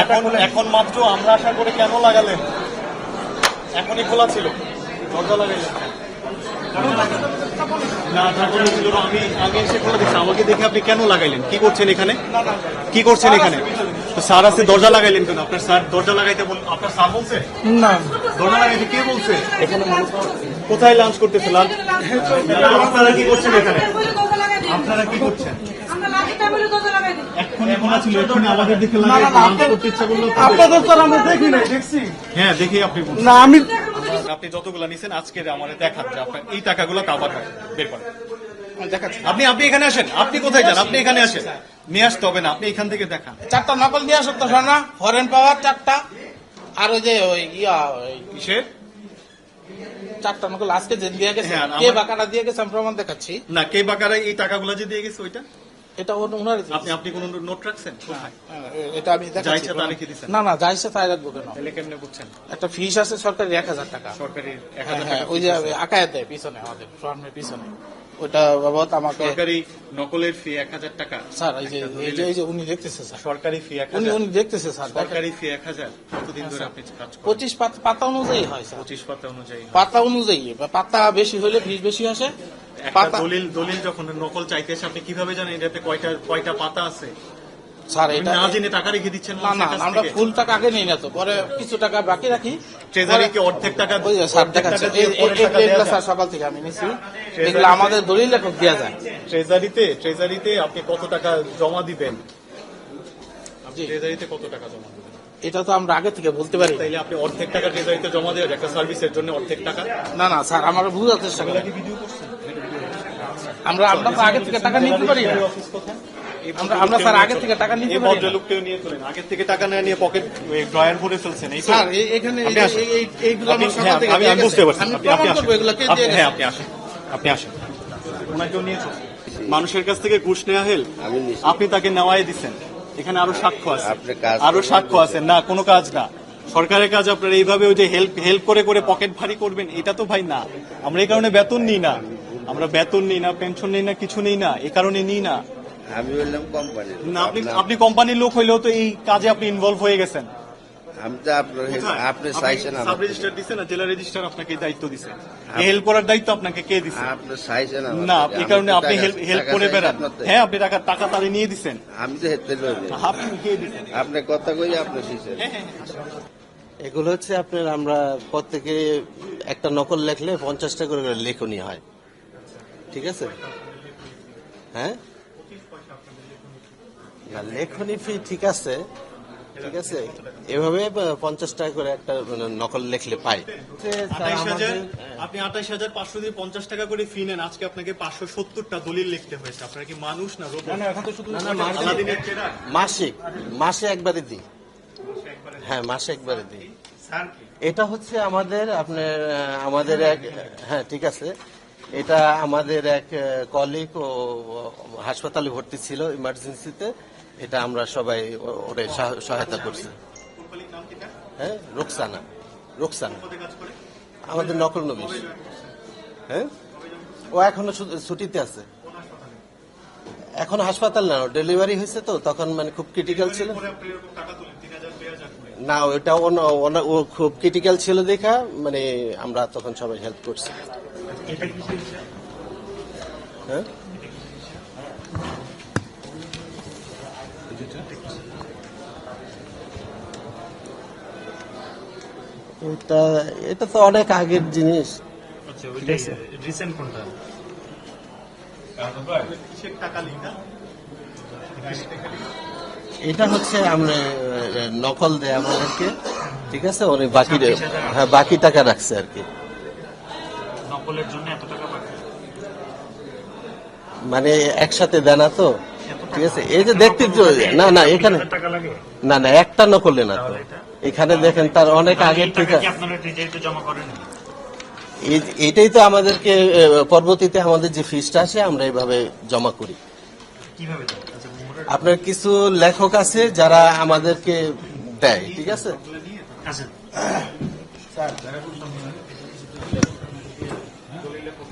এখন এখন মাত্র আমরা আসার করে কেন লাগালেন? এখনই খোলা ছিল। দরজা লাগাইলেন। না আমি আমি এসে খোলা দিচ্ছি আমাকে দেখে আপনি কেন লাগাইলেন? কি করছেন এখানে? কি করছেন এখানে? তো স্যার আছে দরজা লাগাইলেন কেন? আপনার স্যার দরজা লাগাইতে বল আপনার স্যার বলছে? না। দরজা লাগাইতে কে বলছে? এখানে কোথায় লাঞ্চ করতেছে? লাঞ্চ আপনারা কি করছেন এখানে? আপনারা কি করছেন? এক্ষুনি খোলা ছিল এক্ষুনি আমাদের দেখে না, লাগাই না, লাঞ্চ আপনার- করতে ইচ্ছা করল আপনাদের তো আমরা দেখি নাই দেখছি। হ্যাঁ দেখি আপনি না আমি আপনি যতগুলো নিছেন আজকের আমাদের দেখান যে আপনার এই টাকাগুলো কাবার বের করেন। আপনি আপনি এখানে আসেন। আপনি কোথায় যান? আপনি এখানে আসেন। নিয়ে আসতে হবে না আপনি এখান থেকে দেখান। চারটা নকল দিয়ে আসো তো না ফরেন পাওয়ার চারটা। আর ওই যে ওই ইয়া কিসের? চারটা নকল আজকে যে দিয়ে গেছে হ্যাঁ, কে বাকাটা দিয়ে গেছে আমি প্রমাণ দেখাচ্ছি। না কে বাকারা এই টাকাগুলো যে দিয়ে গেছে ওইটা? এটা আপনি আপনি কোন নোট রাখছেন? এটা আমি দেখাচ্ছি। না না যাইছে তাই রাখব কেন? তাহলে কেমনে বুঝছেন? একটা ফিস আছে সরকারি এক হাজার টাকা। সরকারি এক হ্যাঁ, হাজার হ্যাঁ, টাকা ওই যে দেয় পিছনে আমাদের ফর্মের পিছনে। ওইটা বাবদ আমাকে সরকারি নকলের ফি এক হাজার টাকা। স্যার এই যে এই যে উনি দেখতেছে স্যার। সরকারি ফি এক উনি উনি দেখতেছে স্যার সরকারি ফি এক হাজার। কতদিন ধরে আপনি কাজ করেন? পঁচিশ পাত- পাতা অনুযায়ী হয় স্যার। পঁচিশ পাতা অনুযায়ী পাতা অনুযায়ী পাতা বেশি হলে ফিস বেশি আসে একটা দলিল দলিল যখন নকল চাইতে আপনি কীভাবে জানেন এটাতে কয়টা কয়টা পাতা আছে? স্যার এটা না জেনে টাকা রেখে দিচ্ছেন না না আমরা ফুল টাকা আগে নিই না তো পরে কিছু টাকা বাকি রাখি। ট্রেজারিকে অর্ধেক টাকা ওই স্যার দেখাচ্ছে। স্যার সকাল থেকে আমি নিছি। এগুলো আমাদের দলিল লেখক দেওয়া যায়। ট্রেজারিতে ট্রেজারিতে আপনি কত টাকা জমা দিবেন? আপনি ট্রেজারিতে কত টাকা জমা দিবেন? এটা তো আমরা আগে থেকে বলতে পারি। তাইলে আপনি অর্ধেক টাকা ট্রেজারিতে জমা দেওয়া একটা সার্ভিসের জন্য অর্ধেক টাকা? না না স্যার আমরা ভিডিও করছেন? আমরা আমরা তো আগে থেকে টাকা নিতে পারি না। অফিস কোথায় এই আমরা আমরা স্যার আগে থেকে টাকা নিতে পারি না। ভদ্রলোককেও নিয়ে চলেন। আগের থেকে টাকা না নিয়ে পকেট ড্রয়ার ভরে ফেলছেন এই স্যার এখানে এই- আপনি আসেন। এই- এই- এইগুলো আপনি- সকাল থেকে আমি দিয়ে আমি গেছে। বুঝতে পারছি। আপনি প্রমাণ আপনি করব আসেন এগুলো। কে দিয়ে হ্যাঁ আপনি আসেন। আপনি আসেন। ওনাকেও নিয়ে চলুন। মানুষের কাছ থেকে ঘুষ নেওয়া হেল আপনি তাকে নেওয়াই দিচ্ছেন। এখানে আরও সাক্ষ্য আছে। আরও সাক্ষ্য আছে। না কোনো কাজ না। সরকারের কাজ আপনারা এইভাবে ওই যে হেল্প হেল্প করে করে পকেট ভারী করবেন এটা তো ভাই না। আমরা এই কারণে বেতন নিই না। আমরা বেতন নিই না পেনশন নিই না কিছু নিই না এই কারণে নিই না। আমি বললাম কোম্পানির না আপনি আপনি কোম্পানির লোক হইলেও তো এই কাজে আপনি ইনভলভ হয়ে গেছেন। আমি তো আপনার আপনি চাইছেন সাব রেজিস্টার দিছে না জেলা রেজিস্টার আপনাকে দায়িত্ব দিছে? হেল্প করার দায়িত্ব আপনাকে কে দিছে? আপনি চাইছেন না এই কারণে আপনি হেল্প হেল্প করে বেড়ান। হ্যাঁ আপনি টাকা টাকা তাহলে নিয়ে দিছেন। আমি তো আপনি কে দিছেন? আপনি কথা কই আপনি শিখছেন। এগুলো হচ্ছে আপনার আমরা প্রত্যেকে একটা নকল লেখলে পঞ্চাশ টাকা করে লেখনি হয়। ঠিক আছে? হ্যাঁ? না লেখনি ফি ঠিক আছে ঠিক আছে? এভাবে পঞ্চাশ টাকা করে একটা মানে নকল লেখলে পাই। আপনি আঠাইশ হাজার পাঁচশো দিয়ে পঞ্চাশ টাকা করে ফি নেন। আজকে আপনাকে পাঁচশো সত্তরটা দলিল লিখতে হয়েছে। আপনার কি মানুষ না রোবট? মাসিক। মাসে একবারে দিই। হ্যাঁ মাসে একবারে দিই। এটা হচ্ছে আমাদের আপনার আমাদের এক হ্যাঁ ঠিক আছে। এটা আমাদের এক কলিগ ও হাসপাতালে ভর্তি ছিল ইমার্জেন্সিতে এটা আমরা সবাই ওরে সহায়তা করছি। হ্যাঁ? রোকসানা। রোকসানা। আমাদের নকল নবীশ হ্যাঁ? ও এখনও ছুটিতে আছে। এখন হাসপাতাল না ডেলিভারি হয়েছে তো, তখন মানে খুব ক্রিটিক্যাল ছিল। না ওটা ও খুব ক্রিটিক্যাল ছিল দেখা মানে আমরা তখন সবাই হেল্প করছি। হ্যাঁ? এটা এটা তো অনেক আগের জিনিস। টাকা এটা হচ্ছে আমরা নকল দেয় আমাদেরকে ঠিক আছে? উনি বাকি হ্যাঁ বাকি টাকা রাখছে আর কি। নকলের জন্য এত টাকা বাকি মানে একসাথে দেয় না তো? ঠিক আছে এই যে দেখতে না না এখানে না না একটা নকলে না তো। এখানে দেখেন তার অনেক আগের থেকে আপনারা ট্রেজারিতে জমা করেন? এই- এটাই তো আমাদেরকে পরবর্তীতে আমাদের যে ফিসটা আসে আমরা এইভাবে জমা করি। আপনার কিছু লেখক আছে যারা আমাদেরকে দেয় ঠিক আছে?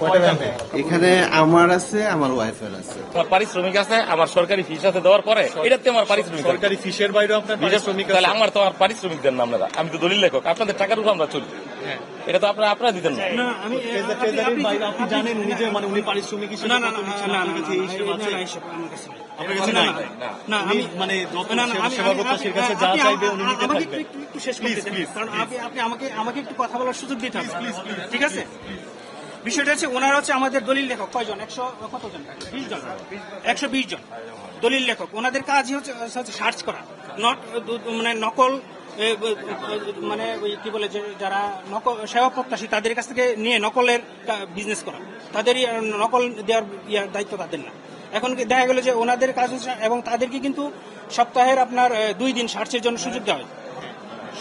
কয়টা ব্যাংকে? এখানে আমার আছে আমার ওয়াইফের আছে। আমার পারিশ্রমিক আছে আমার সরকারি ফিস আছে দেওয়ার পরে এটাতে আমার পারিশ্রমিক সরকারি ফিসের বাইরে আপনার আমার তো আর পারিশ্রমিক দেন না আপনারা। আমি তো দলিল লেখক আপনাদের টাকার উপর আমরা চলি। এটা তো আপনারা আপনারা দিতেন না। ট্রেজার- ট্রেজারির বাইরে আপনি জানেন উনি যে মানে উনি পারিশ্রমিক হিসেবে না না না না আপনার কাছে এই হিসেব আছে? না, এইসব আমার কাছে নেই। আপনার কাছে নাই? না, না, আমি মানে যত না, না, সেবা- আমি- সেবা আমি- করতেছে, এর কাছে যা চাইবে উনি আমাকে নিতে একটু- একটু- একটু শেষ করতে দেন। কারণ আপনি আপনি আমাকে আমাকে একটু কথা বলার সুযোগ দিতে হবে। ঠিক আছে? বিষয়টা হচ্ছে ওনারা হচ্ছে আমাদের দলিল লেখক। কয়জন? একশো কতজন? বিশ জন। একশো বিশ জন। দলিল লেখক। ওনাদের কাজই হচ্ছে সার্চ করা। নট মানে নকল মানে কি বলে যারা নকল সেবা প্রত্যাশী, তাদের কাছ থেকে নিয়ে নকলের বিজনেস করা। তাদেরই নকল দেওয়ার দায়িত্ব তাদের না। এখন দেখা গেল যে ওনাদের কাজ এবং তাদেরকে কিন্তু সপ্তাহের আপনার দুই দিন সার্চের জন্য সুযোগ দেওয়া হয়।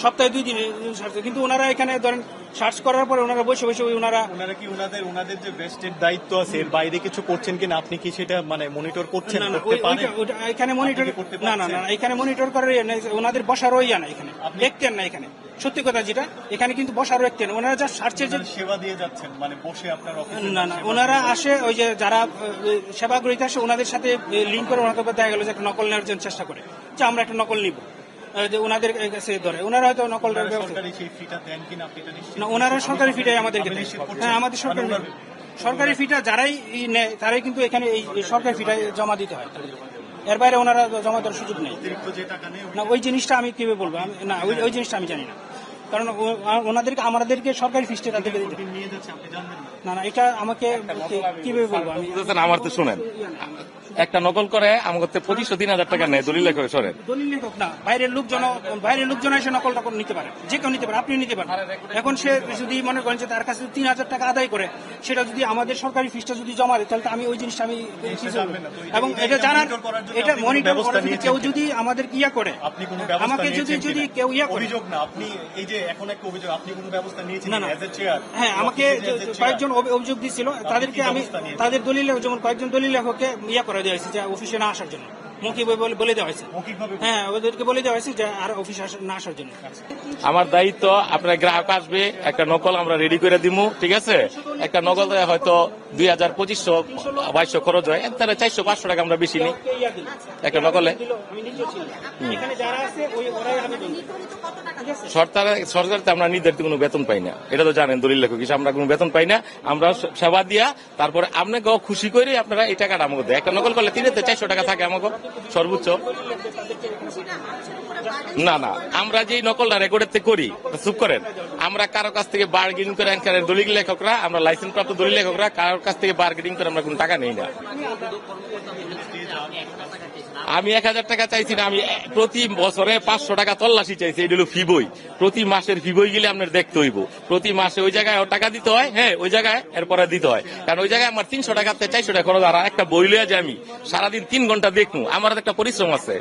সপ্তাহে দুই দিন সার্চ, কিন্তু ওনারা এখানে ধরেন সার্চ করার পরে ওনারা বসে বসে ওনারা ওনারা কি ওনাদের ওনাদের যে বেস্টের দায়িত্ব আছে এর বাইরে কিছু করছেন কিনা আপনি কি সেটা মানে মনিটর করছেন না করতে পারেন? এখানে মনিটর না না না এখানে মনিটর করার ইয়ে ওনাদের বসারও ইয়া না এখানে দেখতেন না এখানে। সত্যি কথা যেটা এখানে কিন্তু বসারও দেখতেন ওনারা যা সার্চের যে সেবা দিয়ে যাচ্ছেন মানে বসে আপনার না না ওনারা আসে ওই যে যারা সেবা গ্রহীতা আসে ওনাদের সাথে লিঙ্ক করে ওনাকে দেখা গেল যে একটা নকল নেওয়ার জন্য চেষ্টা করে। যে আমরা একটা নকল নিব। ওনাদের কাছে ধরে। ওনারা হয়তো নকল না ওনারা সরকারি ফিটাই আমাদেরকে করছেন? হ্যাঁ আমাদের সরকারি সরকারি ফিটা যারাই নেয় তারাই কিন্তু এখানে এই সরকারি ফিটা জমা দিতে হয়। এর বাইরে ওনারা জমা দেওয়ার সুযোগ নেই। না ওই জিনিসটা আমি কীভাবে বলব? আমি না ওই ওই জিনিসটা আমি জানি না। কারণ ও- ওনাদেরকে আমাদেরকে সরকারি ফিসটা তাদেরকে দিতে। নিয়ে যাচ্ছে আপনি জানবেন না না না এটা আমাকে কীভাবে বলব আমি? আমার তো শুনেন। একটা নকল করে আমাকে তো পঁচিশশো তিন হাজার টাকা নেয় দলিল লেখক সরেন দলিল লেখক না বাইরের লোকজন বাইরের লোকজন এসে নকল টকল নিতে পারে। যে কেউ নিতে পারে আপনি নিতে পারেন। এখন সে যদি মনে করেন যে তার কাছে তিন হাজার টাকা আদায় করে সেটা যদি আমাদের সরকারি ফিসটা যদি জমা দেয় তাহলে তো আমি ওই জিনিসটা আমি এবং এটা জানার এটা মনিটর করার কেউ যদি আমাদের ইয়া করে আপনি কোনো ব্যবস্থা আমাকে যদি যদি কেউ ইয়া করে অভিযোগ না আপনি এই যে এখন একটা অভিযোগ আপনি কোনো ব্যবস্থা নিয়েছেন না, না। এজ এ চেয়ার হ্যাঁ আমাকে কয়েকজন অভিযোগ দিচ্ছিল তাদেরকে আমি তাদের দলিল যেমন কয়েকজন দলিল লেখককে ইয়া করে দেওয়া হয়েছে যে অফিসে না আসার জন্য। মৌখিক বলে দেওয়া হয়েছে। হ্যাঁ ওদেরকে বলে দেওয়া হয়েছে যে আর অফিসে না আসার জন্য। আমার দায়িত্ব আপনার গ্রাহক আসবে একটা নকল আমরা রেডি করে দিমু ঠিক আছে? একটা নকল হয়তো দুই হাজার পঁচিশশো বাইশশো খরচ হয় তাহলে চারশো পাঁচশো টাকা আমরা বেশি নিই। একটা নকলে সরকার সরকারতে আমরা নির্ধারিত কোনো বেতন পাই না। এটা তো জানেন দলিল লেখক হিসেবে আমরা কোনো বেতন পাই না। আমরা সেবা দিয়া তারপরে আপনাকে খুশি করে আপনারা এই টাকাটা আমাকে দেয় একটা নকল করলে তিন চারশো টাকা থাকে আমাকে, সর্বোচ্চ। না না, আমরা যে নকলটা রেকর্ডের করি, চুপ করেন। আমরা কারও কাছ থেকে বার্গেনিং করে এখানে দলিল লেখকরা, আমরা লাইসেন্স প্রাপ্ত দলিল লেখকরা, কারোর কাছ থেকে বার্গেনিং করে আমরা কোনো টাকা নেই না। আমি এক হাজার টাকা চাইছি না, আমি প্রতি বছরে পাঁচশো টাকা তল্লাশি চাইছি, এটা হলো ফি বই। প্রতি মাসের ফি বই গেলে আপনার দেখতে হইব। প্রতি মাসে ওই জায়গায় টাকা দিতে হয় হ্যাঁ ওই জায়গায় এরপরে দিতে হয়। কারণ ওই জায়গায় আমার তিনশো টাকা, চারশো টাকা খরচ, আর একটা বই লইয়া যে আমি। সারাদিন তিন ঘণ্টা দেখব আমার একটা পরিশ্রম আছে।